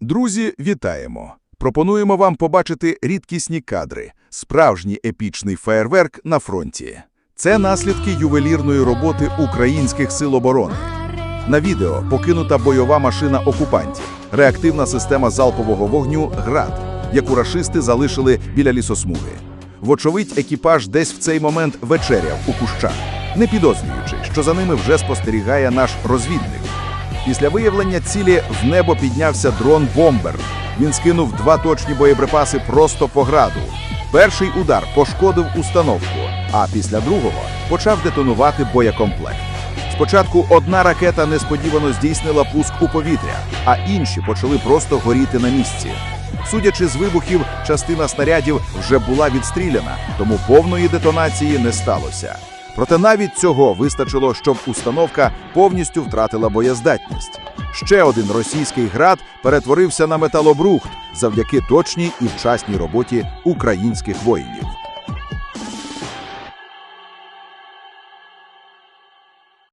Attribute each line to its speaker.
Speaker 1: Друзі, вітаємо! Пропонуємо вам побачити рідкісні кадри, справжній епічний феєрверк на фронті. Це наслідки ювелірної роботи українських сил оборони. На відео покинута бойова машина окупантів, реактивна система залпового вогню «Град», яку рашисти залишили біля лісосмуги. Вочевидь, екіпаж десь в цей момент вечеряв у кущах, не підозрюючи, що за ними вже спостерігає наш розвідник. Після виявлення цілі в небо піднявся дрон «Бомбер». Він скинув два точні боєприпаси просто по граду. Перший удар пошкодив установку, а після другого почав детонувати боєкомплект. Спочатку одна ракета несподівано здійснила пуск у повітря, а інші почали просто горіти на місці. Судячи з вибухів, частина снарядів вже була відстріляна, тому повної детонації не сталося. Проте навіть цього вистачило, щоб установка повністю втратила боєздатність. Ще один російський град перетворився на металобрухт завдяки точній і вчасній роботі українських воїнів.